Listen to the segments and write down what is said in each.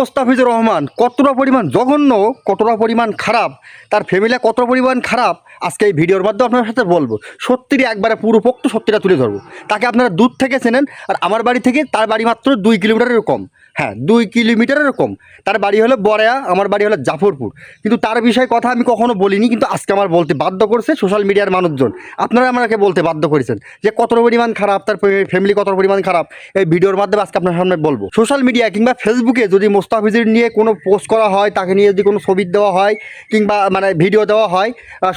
মোস্তাফিজুর রহমান, কতটা পরিমাণ জঘন্য, কতটা পরিমাণ খারাপ, তার ফ্যামিলি কতটা পরিমাণ খারাপ, আজকে এই ভিডিওর মাধ্যমে আপনার সাথে বলব। সত্যিই একবারে পুরো পোক্ত সত্যিটা তুলে ধরবো। তাকে আপনারা দূর থেকে চেনেন, আর আমার বাড়ি থেকে তার বাড়ি মাত্র দুই কিলোমিটারের কম। হ্যাঁ দুই কিলোমিটারের কম তার বাড়ি হলো বড়ায়া আমার বাড়ি হলো জাফরপুর। কিন্তু তার বিষয়ে কথা আমি কখনো বলিনি, কিন্তু আজকে আমার বলতে বাধ্য করছে সোশ্যাল মিডিয়ার মানুষজন। আপনারা আমাকে বলতে বাধ্য করেছেন যে কতটা পরিমাণ খারাপ, তার ফ্যামিলি কত পরিমাণ খারাপ, এই ভিডিওর মাধ্যমে আজকে আপনার সামনে বলব। সোশ্যাল মিডিয়া কিংবা ফেসবুকে যদি মোস্তাফিজের নিয়ে কোনো পোস্ট করা হয়, তাকে নিয়ে যদি কোনো ছবি দেওয়া হয়, কিংবা মানে ভিডিও দেওয়া হয়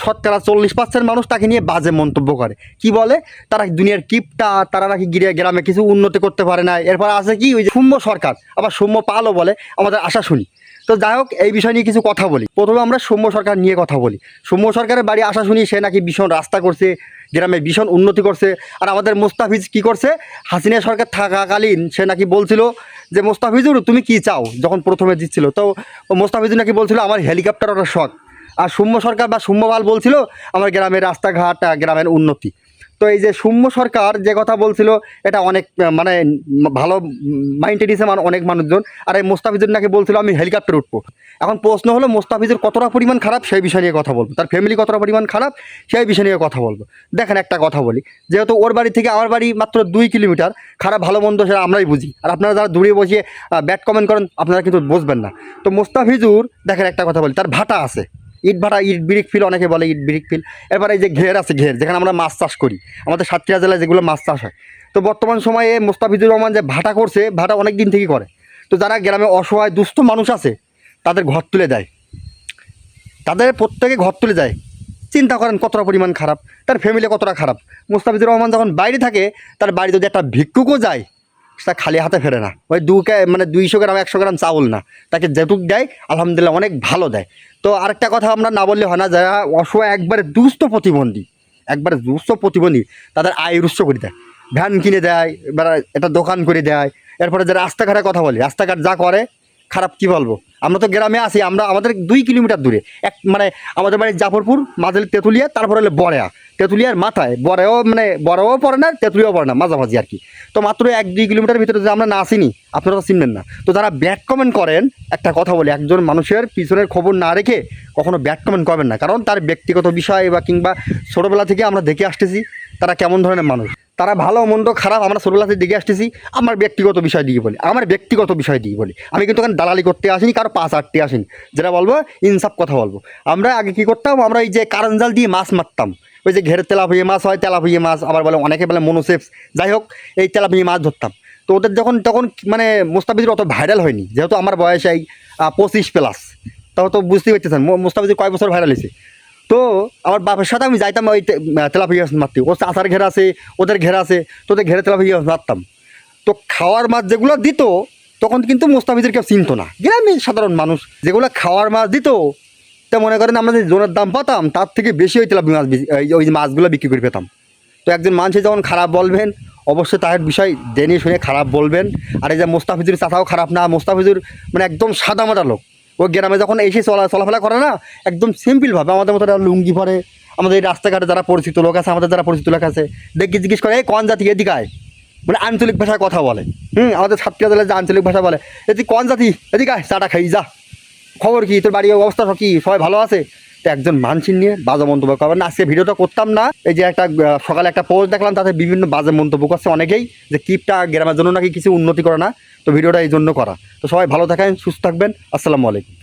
শতকরা চল্লিশ পার্সেন্ট মানুষ তাকে নিয়ে বাজে মন্তব্য করে। কি বলে? তারা দুনিয়ার কিপটা, তারা নাকি গিরে গ্রামে কিছু উন্নতি করতে পারে না এরপর আছে কি? ওই যে সৌম্য সরকার। আবার সৌম্য পালও বলে, আমাদের আশা শুনি। তো যাই হোক, এই বিষয় নিয়ে কিছু কথা বলি। প্রথমে আমরা সৌম্য সরকার নিয়ে কথা বলি। সৌম্য সরকারের বাড়ি আশা শুনি, সে নাকি ভীষণ রাস্তা করছে, গ্রামে ভীষণ উন্নতি করছে, আর আমাদের মোস্তাফিজ কি করছে? হাসিনা সরকার থাকাকালীন সে নাকি বলছিল যে, মোস্তাফিজুর, তুমি কি চাও? যখন প্রথমে দিচ্ছিল। তো মোস্তাফিজুর নাকি বলছিল, আমার হেলিকপ্টার ওটা শখ। আর সৌম্য সরকার বা সৌম্যপাল বলছিল, আমার গ্রামের রাস্তাঘাট, গ্রামের উন্নতি। তো এই যে সৌম্য সরকার যে কথা বলছিল, এটা অনেক মানে ভালো মাইন্ডে মানে অনেক মানুষজন। আর এই মোস্তাফিজুর নাকি বলছিল, আমি হেলিকপ্টার উঠবো। এখন প্রশ্ন হলো, মোস্তাফিজুর কতটা পরিমাণ খারাপ? সেই বিষয় নিয়ে কথা বলব। তার ফ্যামিলি কতটা পরিমাণ খারাপ? সেই বিষয় নিয়ে কথা বলব। দেখেন একটা কথা বলি, যেহেতু ওর বাড়ি থেকে আমার বাড়ি মাত্র দুই কিলোমিটার, খারাপ, ভালো, মন্দ সেটা আমরাই বুঝি। আর আপনারা যারা দূরে বসিয়ে ব্যাট কমেন্ট করেন, আপনারা কিন্তু বুঝবেন না। তো মোস্তাফিজুর, দেখেন একটা কথা বলি, তার ভাটা আছে। ইট ভাটা, ইট ব্রিক ফিল অনেকে বলে ইট ব্রিক ফিল। এরপরে এই যে ঘের আছে, ঘের, যেখানে আমরা মাছ চাষ করি। আমাদের সাতক্ষীরা জেলায় যেগুলো মাছ চাষ হয়। তো বর্তমান সময়ে মোস্তাফিজুর রহমান যে ভাটা করছে, ভাটা অনেক দিন থেকেই করে। তো যারা গ্রামে অসহায়, দুস্থ মানুষ আছে, তাদের ঘর তুলে দেয়। তাদের প্রত্যেকে ঘর তুলে যায় চিন্তা করেন কতটা পরিমাণ খারাপ, তার ফ্যামিলি কতটা খারাপ। মুস্তাফিজুর রহমান যখন বাইরে থাকে, তার বাড়ি যদি একটা ভিক্ষুকও যায় সেটা খালি হাতে ফেরে না। ওই দু মানে দুইশো গ্রাম, একশো গ্রাম চাউল না। তাকে যেটুক দেয়, আলহামদুলিল্লাহ অনেক ভালো দেয়। তো আরেকটা কথা আমরা না বললে হয় না, যারা অসহ একবারে দুস্থ প্রতিবন্ধী, একবারে দুস্থ প্রতিবন্ধী, তাদের আয় রুষ্ট করে দেয়। ভ্যান কিনে দেয়, এবার একটা দোকান করে দেয়। এরপরে যারা রাস্তাঘাটের কথা বলি, রাস্তাঘাট যা করে খারাপ কি বলব? আমরা তো গ্রামে আছি, আমরা আমাদের দুই কিলোমিটার দূরে। এক মানে আমাদের বাড়ি জাফরপুর, মাঝের তেঁতুলিয়া, তারপরে হলো বড়া তেঁতুলিয়ার মাথায় বড়াও মানে বড়াও পড়ে না, তেঁতুলিয়াও পড়ে না, মাঝামাঝি আর কি। তো মাত্র এক দুই কিলোমিটার ভিতরে যদি আমরা না আসিনি আপনারা তো চিনবেন না। তো যারা ব্যাড কমেন্ট করেন, একটা কথা বলি, একজন মানুষের পিছনের খবর না রেখে কখনো ব্যাড কমেন্ট করবেন না। কারণ তার ব্যক্তিগত বিষয় বা কিংবা ছোটোবেলা থেকে আমরা দেখে আসতেছি, তারা কেমন ধরনের মানুষ। তারা ভালো, মন্দ, খারাপ, আমরা ছোটোবেলা থেকে দেখে আসতেছি, আমার ব্যক্তিগত বিষয় দিয়ে বলি, আমার ব্যক্তিগত বিষয় দিয়ে বলি। আমি কিন্তু এখানে দালালি করতে আসিনি, কারও পাঁচ আটটি আসিনি। যেটা বলব, ইনসাফ কথা বলব। আমরা আগে কী করতাম, আমরা এই যে কারণ জাল দিয়ে মাছ মারতাম। ওই যে ঘেরের তেলাপিয়ে মাছ হয় তেলা তেলাপিয়ে মাছ, আবার বলে অনেকে বলে মনোসেপস। যাই হোক, এই তেলা তেলাপিয়ে মাছ ধরতাম। তো ওদের যখন, তখন মানে মোস্তাফিজুর অত ভাইরাল হয়নি, যেহেতু আমার বয়স এই পঁচিশ প্লাস তাও তো বুঝতেই পারতেছেন মোস্তাফিজুর কয় বছর ভাইরাল হয়েছে? তো আমার বাপের সাথে আমি যাইতাম ওই তে- আহ, মাছ মারতে। ও চাষার ঘেরা আছে ওদের ঘেরা আছে তোদের ঘেরে তেলাপিয়া মাছ মারতাম। তো খাওয়ার মাছ যেগুলো দিত তখন কিন্তু মোস্তাফিজের কেউ চিনতো না। গ্রামে সাধারণ মানুষ যেগুলো খাওয়ার মাছ দিত তা মনে করেন আমরা যে জোনের দাম পাতাম তার থেকে বেশি ওই তেলাপি মাছ ওই মাছগুলো বিক্রি করে পেতাম। তো একজন মানুষে যখন খারাপ বলবেন অবশ্যই তার বিষয় জেনে শুনে খারাপ বলবেন। আর এই যে মোস্তাফিজুর চাচাও খারাপ না মোস্তাফিজুর মানে একদম সাদা মাটা লোক। ও গ্রামে যখন এসে চলা চলাফেলা করে না, একদম সিম্পলভাবে আমাদের মতো লুঙ্গি পরে, আমাদের এই রাস্তাঘাটে যারা পরিচিত লোক আছে, আমাদের যারা পরিচিত লোক আছে, দেখি জিজ্ঞেস করে, এই কন জাতি এদিকে আয়? মানে আঞ্চলিক ভাষায় কথা বলে। হুম, আমাদের ছাত্রীরা জেলায় যে আঞ্চলিক ভাষা বলে এদিকে কন জাতি? এদিকে আয়, চাটা খাই, যা। খবর কি? তোর বাড়ির অবস্থা কি? সবাই ভালো আছে? একজন মানসিক নিয়ে বাজে মন্তব্য করবেন আজকে ভিডিওটা করতাম না। এই যে একটা সকালে একটা পোস্ট দেখলাম, তাতে বিভিন্ন বাজে মন্তব্য করছে অনেকেই, যে কিপটা গ্রামের জন্য নাকি কিছু উন্নতি করে না। তো ভিডিওটা এই জন্য করা। তো সবাই ভালো থাকেন, সুস্থ থাকবেন। আসসালামু আলাইকুম।